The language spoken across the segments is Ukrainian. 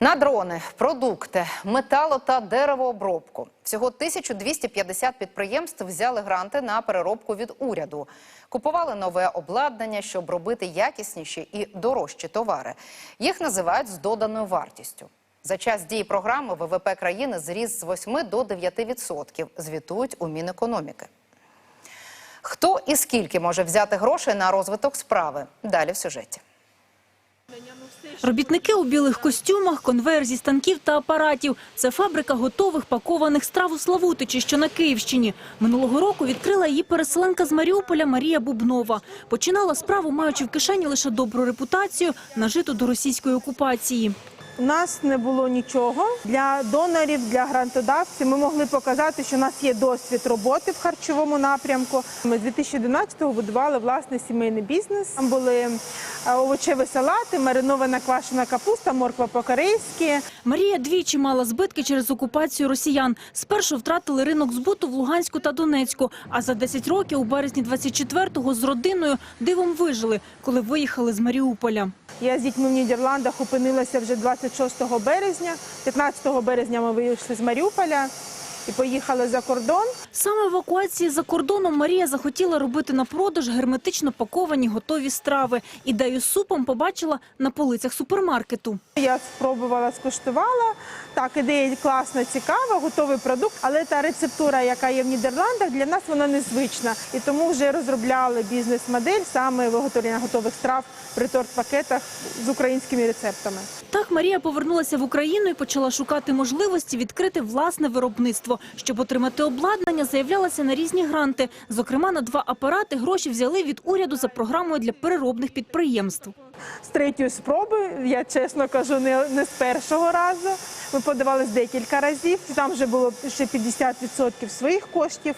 На дрони, продукти, метало та деревообробку. Всього 1250 підприємств взяли гранти на переробку від уряду. Купували нове обладнання, щоб робити якісніші і дорожчі товари. Їх називають з доданою вартістю. За час дії програми ВВП країни зріс з 8 до 9%, звітують у Мінекономіки. Хто і скільки може взяти грошей на розвиток справи? Далі в сюжеті. Робітники у білих костюмах, конвейер зі станків та апаратів. Це фабрика готових пакованих страв у Славутичі, що на Київщині. Минулого року відкрила її переселенка з Маріуполя Марія Бубнова. Починала справу, маючи в кишені лише добру репутацію, нажиту до російської окупації. У нас не було нічого для донорів, для грантодавців. Ми могли показати, що у нас є досвід роботи в харчовому напрямку. Ми з 2011-го будували власний сімейний бізнес. Там були е, овочеві салати, маринована квашена капуста, морква по-корейськи. Марія двічі мала збитки через окупацію росіян. Спершу втратили ринок збуту в Луганську та Донецьку, а за 10 років у березні 24-го з родиною дивом вижили, коли виїхали з Маріуполя. Я з дітьми в Нідерландах опинилася вже 26 березня. 15 березня ми вийшли з Маріуполя і поїхали за кордон. Саме евакуації за кордоном Марія захотіла робити на продаж герметично паковані готові страви. Ідею з супом побачила на полицях супермаркету. Я спробувала, скуштувала. Так, ідея класна, цікава, готовий продукт, але та рецептура, яка є в Нідерландах, для нас вона незвична. І тому вже розробляли бізнес-модель саме виготовлення готових страв при торт-пакетах з українськими рецептами. Так Марія повернулася в Україну і почала шукати можливості відкрити власне виробництво. Щоб отримати обладнання, заявлялася на різні гранти. Зокрема, на два апарати гроші взяли від уряду за програмою для переробних підприємств. З третьої спроби, я чесно кажу, не, не з першого разу. Ми подавались декілька разів. Там вже було ще 50% своїх коштів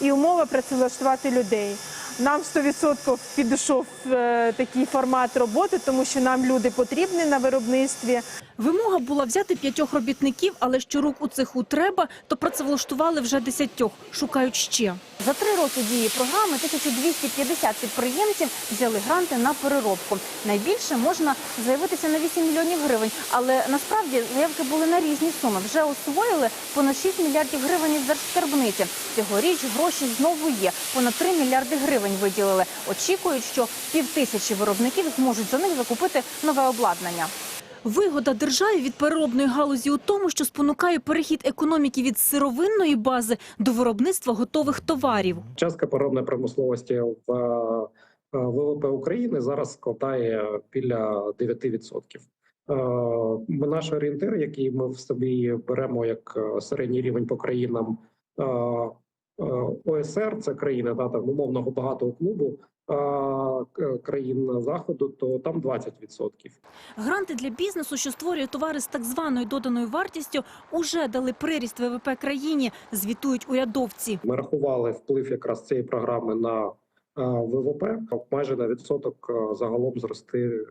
і умова працевлаштувати людей. Нам 100% підійшов е, такий формат роботи, тому що нам люди потрібні на виробництві. Вимога була взяти п'ятьох робітників, але що рук у цеху треба, то працевлаштували вже десятьох. Шукають ще. За три роки дії програми 1250 підприємців взяли гранти на переробку. Найбільше можна заявитися на 8 мільйонів гривень, але насправді заявки були на різні суми. Вже освоїли понад 6 мільярдів гривень із держскарбниці. Цьогоріч гроші знову є. Понад 3 мільярди гривень виділили. Очікують, що півтисячі виробників зможуть за них закупити нове обладнання. Вигода державі від переробної галузі у тому, що спонукає перехід економіки від сировинної бази до виробництва готових товарів. Частка переробної промисловості в е, ВВП України зараз складає біля 9%. Е, Наш орієнтир, який ми в собі беремо як е, середній рівень по країнам е, е, ОСР, це країни да, умовного багатого клубу е, країн заходу, то там 20%. Гранти для бізнесу, що створює товари з так званою доданою вартістю, уже дали приріст ВВП країні, звітують урядовці. Ми рахували вплив якраз цієї програми на е, ВВП майже на відсоток е, загалом зрости е,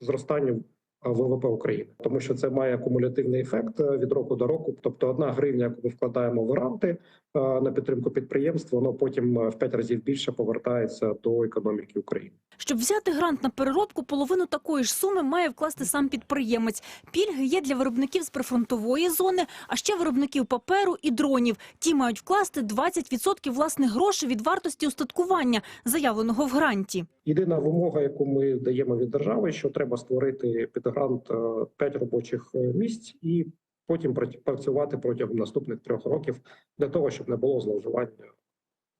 зростанню е, ВВП України, тому що це має кумулятивний ефект е, від року до року. Тобто, одна гривня, яку ми вкладаємо в гранти е, на підтримку підприємств, воно потім е, в п'ять разів більше повертається до економіки України. Щоб взяти грант на переробку, половину такої ж суми має вкласти сам підприємець. Пільги є для виробників з прифронтової зони, а ще виробників паперу і дронів. Ті мають вкласти 20% власних грошей від вартості устаткування, заявленого в гранті. Єдина вимога, яку ми даємо від держави, що треба створити під грант 5 робочих е, місць і потім пра- працювати протягом наступних трьох років для того, щоб не було зловживання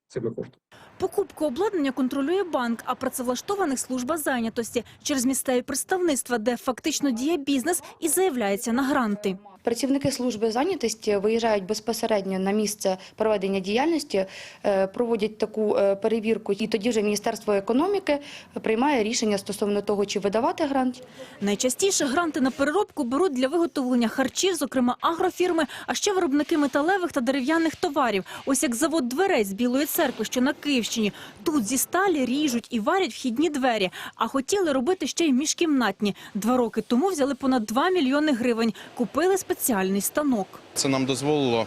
цими коштами. Покупку обладнання контролює банк, а працевлаштованих служба зайнятості через місцеві представництва, де фактично діє бізнес і заявляється на гранти. Працівники служби зайнятості виїжджають безпосередньо на місце проведення діяльності, е, проводять таку е, перевірку, і тоді вже Міністерство економіки приймає рішення стосовно того, чи видавати грант, Найчастіше гранти на переробку беруть для виготовлення харчів, зокрема агрофірми, а ще виробники металевих та дерев'яних товарів. Ось як завод дверей з Білої церкви, що на Київщині. Тут зі сталі ріжуть і варять вхідні двері. А хотіли робити ще й міжкімнатні. Два роки тому взяли понад 2 мільйони гривень. Купили спеціальний станок. Це нам дозволило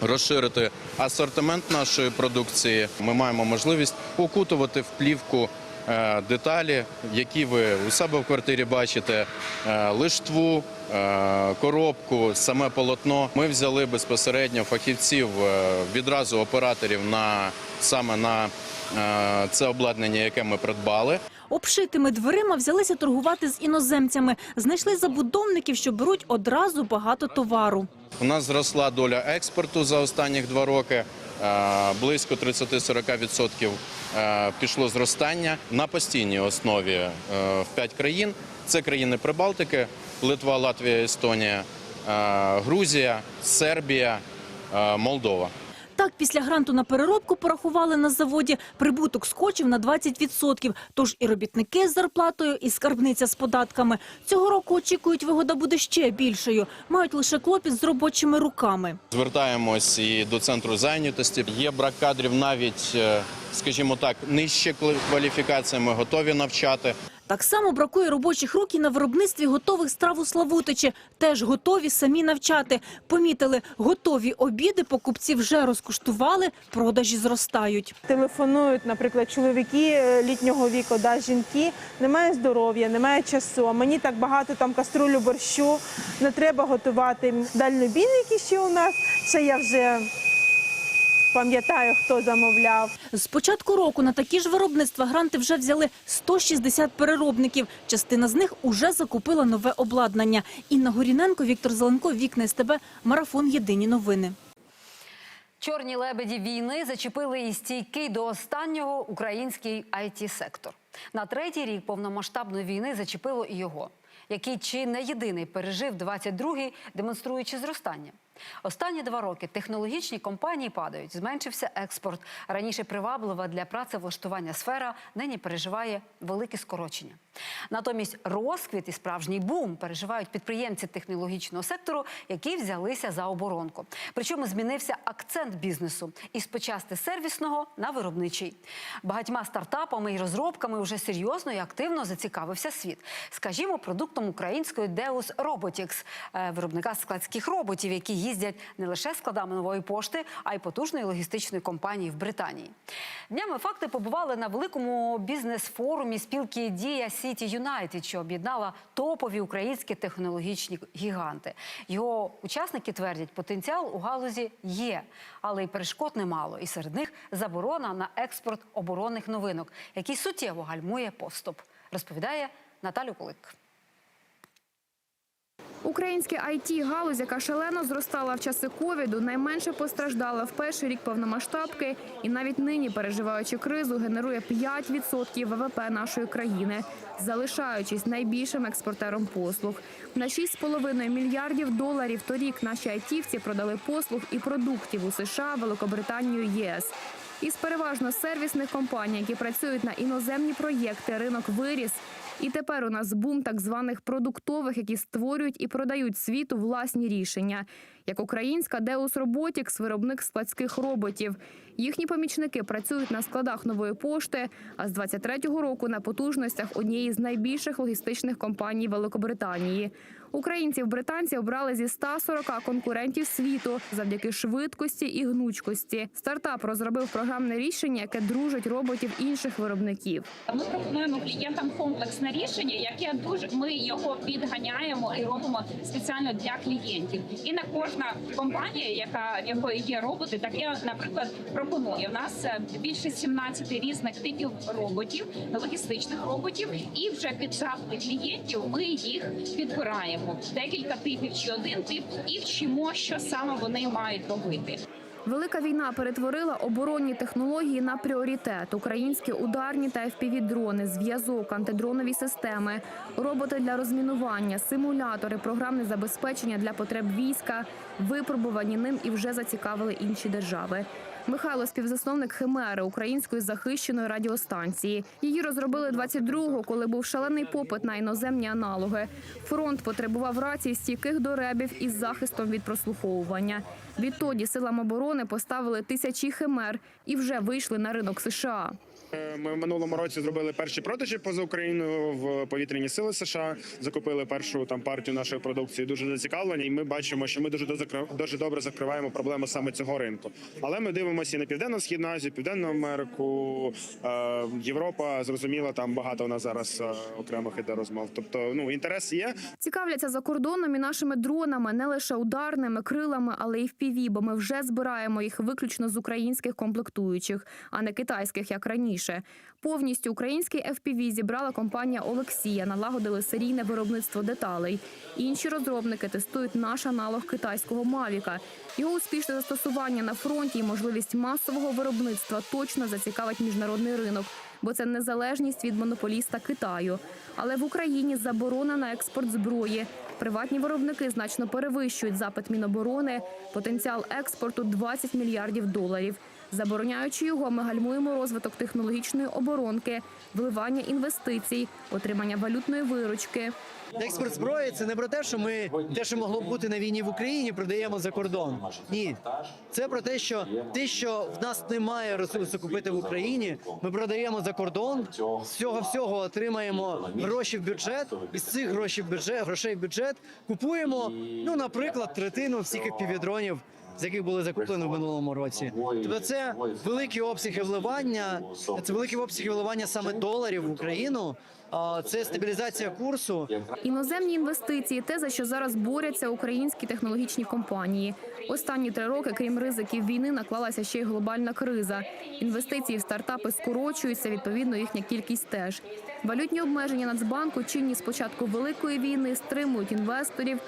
розширити асортимент нашої продукції. Ми маємо можливість укутувати в плівку е, деталі, які ви у себе в квартирі бачите, е, лиштву, е, коробку, саме полотно. Ми взяли безпосередньо фахівців, відразу операторів на саме на це обладнання, яке ми придбали. Обшитими дверима взялися торгувати з іноземцями. Знайшли забудовників, що беруть одразу багато товару. У нас зросла доля експорту за останні два роки. Е, Близько 30-40% е, пішло зростання на постійній основі е, в п'ять країн. Це країни Прибалтики, Литва, Латвія, Естонія, Грузія, Сербія, Молдова. Так, після гранту на переробку порахували на заводі, прибуток скочив на 20%. Тож і робітники з зарплатою, і скарбниця з податками. Цього року очікують, вигода буде ще більшою. Мають лише клопіт з робочими руками. Звертаємось і до центру зайнятості. Є брак кадрів навіть, е, скажімо так, нижче кваліфікації. Ми готові навчати. Так само бракує робочих рук і на виробництві готових страв у Славутичі. Теж готові самі навчати. Помітили, готові обіди покупці вже розкуштували, продажі зростають. Телефонують, наприклад, чоловіки е, літнього віку, да, жінки. Немає здоров'я, немає часу. А мені так багато там каструлю борщу, не треба готувати. Дальнобійники ще у нас. Це я вже пам'ятаю, хто замовляв. З початку року на такі ж виробництва гранти вже взяли 160 переробників. Частина з них уже закупила нове обладнання. Інна Горіненко, Віктор Зеленко, Вікна СТБ, Марафон Єдині новини. Чорні лебеді війни зачепили і стійкий до останнього український it сектор На третій рік повномасштабної війни зачепило і його, який чи не єдиний пережив 22-й, демонструючи зростання. Останні два роки технологічні компанії падають, зменшився експорт. Раніше приваблива для працевлаштування сфера нині переживає великі скорочення. Натомість розквіт і справжній бум переживають підприємці технологічного сектору, які взялися за оборонку. Причому змінився акцент бізнесу із почасти сервісного на виробничий. Багатьма стартапами і розробками вже серйозно і активно зацікавився світ. Скажімо, продуктом української Deus Robotics, е, виробника складських роботів, які їздять не лише складами нової пошти, а й потужної логістичної компанії в Британії. Днями факти побували на великому бізнес-форумі спілки Дія Сіті Юнайтед, що об'єднала топові українські технологічні гіганти. Його учасники твердять, потенціал у галузі є, але й перешкод немало. І серед них заборона на експорт оборонних новинок, який суттєво гальмує поступ. Розповідає Наталю Кулик. Українська it галузь, яка шалено зростала в часи ковіду, найменше постраждала в перший рік повномасштабки і навіть нині, переживаючи кризу, генерує 5% ВВП нашої країни, залишаючись найбільшим експортером послуг. На 6,5 мільярдів доларів торік наші айтівці продали послуг і продуктів у США, Великобританію, ЄС. Із переважно сервісних компаній, які працюють на іноземні проєкти, ринок виріс. І тепер у нас бум так званих продуктових, які створюють і продають світу власні рішення, як українська Deus Robotics, виробник складських роботів. Їхні помічники працюють на складах нової пошти, а з 23-го року на потужностях однієї з найбільших логістичних компаній Великобританії. Українців британці обрали зі 140 конкурентів світу завдяки швидкості і гнучкості. Стартап розробив програмне рішення, яке дружить роботів інших виробників. Ми пропонуємо клієнтам комплексне рішення, яке дуже ми його підганяємо і робимо спеціально для клієнтів. І не кожна компанія, яка в якої є роботи, таке, наприклад, пропонує. У нас е, більше 17 різних типів роботів, логістичних роботів, і вже під запит клієнтів ми їх підбираємо. Декілька типів чи один тип, і вчимо, що саме вони мають робити. Велика війна перетворила оборонні технології на пріоритет. Українські ударні та FPV-дрони, зв'язок, антидронові системи, роботи для розмінування, симулятори, програмне забезпечення для потреб війська, випробувані ним і вже зацікавили інші держави. Михайло співзасновник Химери української захищеної радіостанції. Її розробили 22-го, коли був шалений попит на іноземні аналоги. Фронт потребував рацій стійких до ребів із захистом від прослуховування. Відтоді силам оборони поставили тисячі химер і вже вийшли на ринок США. Е, Ми в минулому році зробили перші продажі поза Україною в повітряні сили США. Закупили першу там партію нашої продукції. Дуже зацікавлені, і ми бачимо, що ми дуже дуже добре закриваємо проблему саме цього ринку. Але ми дивимося і на південно-східну Азію, Південну Америку, е, Європа. Зрозуміло, там багато у нас зараз е, окремих іде розмов. Тобто, ну інтерес є. Цікавляться за кордоном і нашими дронами, не лише ударними крилами, але й впіві, бо ми вже збираємо їх виключно з українських комплектуючих, а не китайських, як раніше. Повністю український FPV зібрала компанія Олексія, налагодили серійне виробництво деталей. Інші розробники тестують наш аналог китайського Мавіка. Його успішне застосування на фронті і можливість масового виробництва точно зацікавить міжнародний ринок, бо це незалежність від монополіста Китаю. Але в Україні заборона на експорт зброї. Приватні виробники значно перевищують запит Міноборони, потенціал експорту 20 мільярдів доларів. Забороняючи його, ми гальмуємо розвиток технологічної оборонки, вливання інвестицій, отримання валютної виручки. Експорт зброї це не про те, що ми те, що могло б бути на війні в Україні, продаємо за кордон. Ні, це про те, що те, що в нас немає ресурсу купити в Україні, ми продаємо за кордон. З цього всього отримаємо гроші в бюджет. Із цих грошей в бюджет, грошей в бюджет купуємо, ну, наприклад, третину всіх півдронів, з яких були закуплені в минулому році. Тобто це великі обсяги вливання, це великі обсяги вливання саме доларів в Україну. Це стабілізація курсу. Іноземні інвестиції те, за що зараз борються українські технологічні компанії. Останні три роки, крім ризиків війни, наклалася ще й глобальна криза. Інвестиції в стартапи скорочуються, відповідно, їхня кількість теж. Валютні обмеження Нацбанку чинні з початку великої війни стримують інвесторів.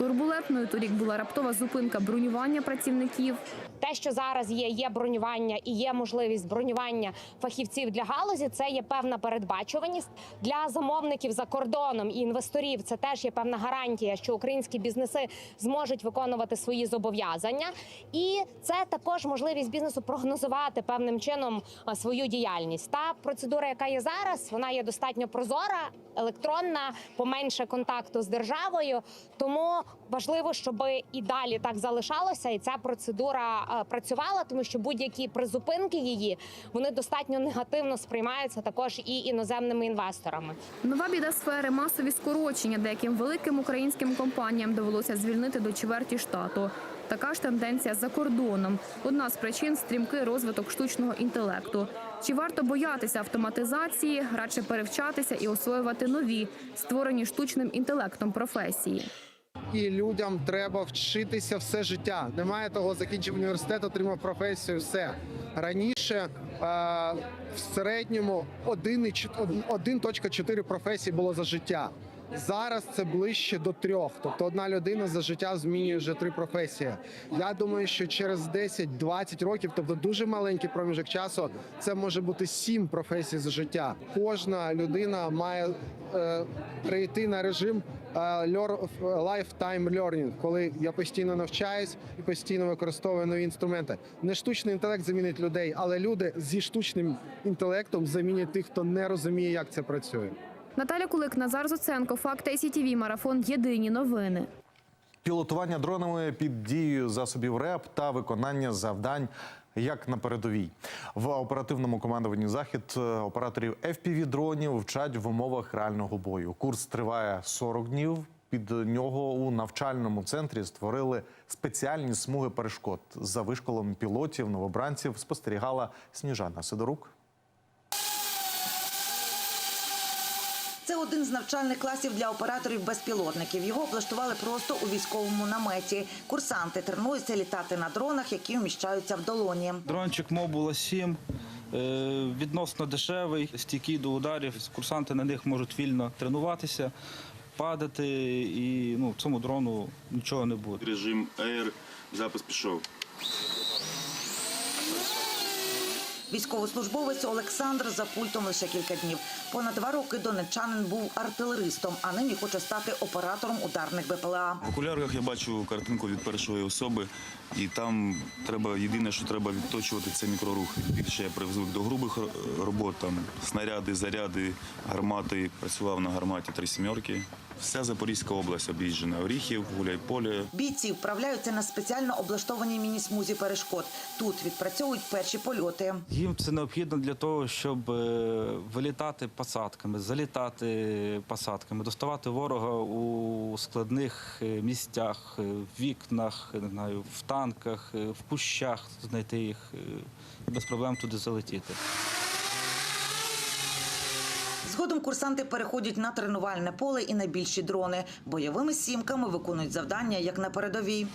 Турбулентною торік була раптова зупинка бронювання працівників. те, що зараз є, є бронювання і є можливість бронювання фахівців для галузі. Це є певна передбачуваність для замовників за кордоном і інвесторів. Це теж є певна гарантія, що українські бізнеси зможуть виконувати свої зобов'язання, і це також можливість бізнесу прогнозувати певним чином свою діяльність. Та процедура, яка є зараз, вона є достатньо прозора, електронна, поменше контакту з державою. Тому важливо, щоб і далі так залишалося, і ця процедура е, працювала, тому що будь-які призупинки її вони достатньо негативно сприймаються також і іноземними інвесторами. Нова біда сфери масові скорочення. Деяким великим українським компаніям довелося звільнити до чверті штату. Така ж тенденція за кордоном. Одна з причин стрімкий розвиток штучного інтелекту. Чи варто боятися автоматизації, радше перевчатися і освоювати нові, створені штучним інтелектом професії? І людям треба вчитися все життя. Немає того, закінчив університет, отримав професію. Все раніше е, в середньому 1,4 1.4 професії було за життя. Зараз це ближче до трьох. Тобто одна людина за життя змінює вже три професії. Я думаю, що через 10-20 років, тобто дуже маленький проміжок часу, це може бути сім професій за життя. Кожна людина має е, перейти на режим е, lear- lifetime learning, коли я постійно навчаюсь і постійно використовую нові інструменти. Не штучний інтелект замінить людей, але люди зі штучним інтелектом замінять тих, хто не розуміє, як це працює. Наталя Кулик, Назар Зоценко, Факт ICTV, Марафон. Єдині новини. Пілотування дронами під дією засобів РЕП та виконання завдань. Як на передовій в оперативному командуванні захід операторів fpv дронів вчать в умовах реального бою. Курс триває 40 днів. Під нього у навчальному центрі створили спеціальні смуги перешкод. За вишколом пілотів новобранців спостерігала Сніжана Сидорук. Це один з навчальних класів для операторів безпілотників. Його облаштували просто у військовому наметі. Курсанти тренуються літати на дронах, які вміщаються в долоні. Дрончик Мобула 7 е, відносно дешевий, стійкий до ударів. Курсанти на них можуть вільно тренуватися, падати, і ну, цьому дрону нічого не буде. Режим Air, запис пішов. Військовослужбовець Олександр за пультом лише кілька днів. Понад два роки донечанин був артилеристом, а нині хоче стати оператором ударних БПЛА. В окулярках я бачу картинку від першої особи, і там треба єдине, що треба відточувати, це мікрорухи. Більше я привзвик до грубих ро- робот, там снаряди, заряди, гармати. Працював на гарматі три сімерки. Вся Запорізька область об'їжджена. Оріхів, Гуляйполе, Бійці вправляються на спеціально облаштованій міні-смузі перешкод. Тут відпрацьовують перші польоти. Їм це необхідно для того, щоб е, вилітати посадками, залітати посадками, доставати ворога у складних е, місцях, е, в вікнах, не знаю, в танках, е, в кущах знайти їх е, і без проблем туди залетіти. Згодом курсанти переходять на тренувальне поле і на більші дрони. Бойовими сімками виконують завдання, як на передовій.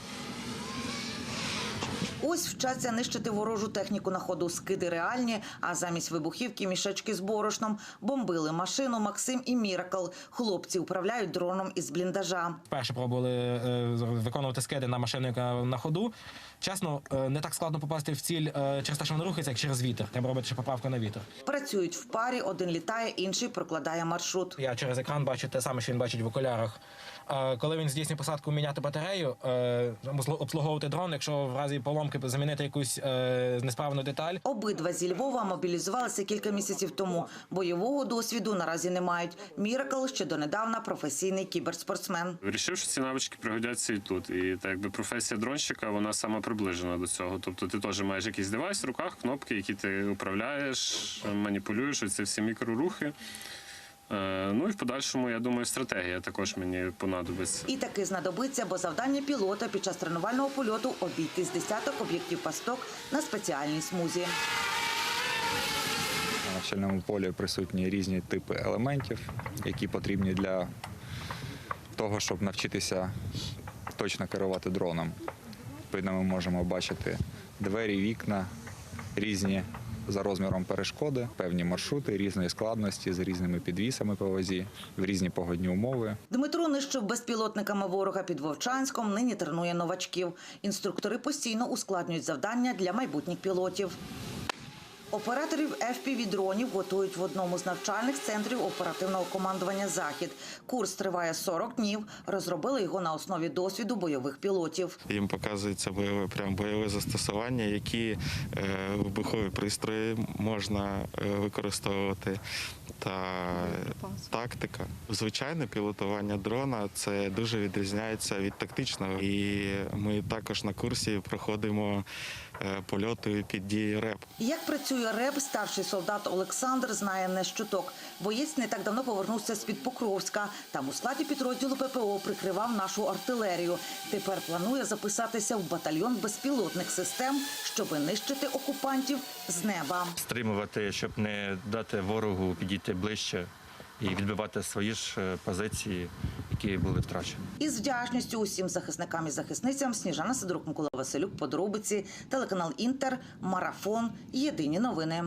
Ось вчаться нищити ворожу техніку на ходу. Скиди реальні, а замість вибухівки мішечки з борошном. Бомбили машину Максим і Міракл. Хлопці управляють дроном із бліндажа. Вперше пробували е, виконувати скиди на машину, яка на ходу. Чесно, е, не так складно попасти в ціль е, через те, що вона рухається, як через вітер. Треба робити ще поправку на вітер. Працюють в парі, один літає, інший прокладає маршрут. Я через екран бачу те саме, що він бачить в окулярах. Коли він здійснює посадку, міняти батарею, обслуговувати дрон, якщо в разі поломки замінити якусь е, несправну деталь. Обидва зі Львова мобілізувалися кілька місяців тому. Бойового досвіду наразі не мають. Міракл ще донедавна професійний кіберспортсмен. Вирішив, що ці навички пригодяться і тут. І так якби професія дронщика, вона саме приближена до цього. Тобто ти теж маєш якийсь девайс в руках, кнопки, які ти управляєш, маніпулюєш, ці всі мікрорухи. Е, Ну і в подальшому, я думаю, стратегія також мені понадобиться. І таки знадобиться, бо завдання пілота під час тренувального польоту обійти з десяток об'єктів пасток на спеціальній смузі. На навчальному полі присутні різні типи елементів, які потрібні для того, щоб навчитися точно керувати дроном. Відповідно, ми можемо бачити двері, вікна, різні за розміром перешкоди, певні маршрути різної складності з різними підвісами по вазі, в різні погодні умови. Дмитро нищив безпілотниками ворога під Вовчанськом, нині тренує новачків. Інструктори постійно ускладнюють завдання для майбутніх пілотів. Операторів FPV-дронів готують в одному з навчальних центрів оперативного командування «Захід». Курс триває 40 днів. Розробили його на основі досвіду бойових пілотів. Їм показується бойове прям бойове застосування, які е, вибухові пристрої можна е, використовувати. Та тактика. Звичайне пілотування дрона це дуже відрізняється від тактичного. І ми також на курсі проходимо польоти під дією РЕП. Як працює РЕБ, старший солдат Олександр знає не щоток. Боєць не так давно повернувся з-під Покровська. Там у складі підрозділу ППО прикривав нашу артилерію. Тепер планує записатися в батальйон безпілотних систем, щоби нищити окупантів з неба. стримувати, щоб не дати ворогу підійти ближче і відбивати свої ж е, позиції, які були втрачені. Із вдячністю усім захисникам і захисницям Сніжана Сидорук, Микола Василюк, подробиці, телеканал Інтер, Марафон, Єдині новини.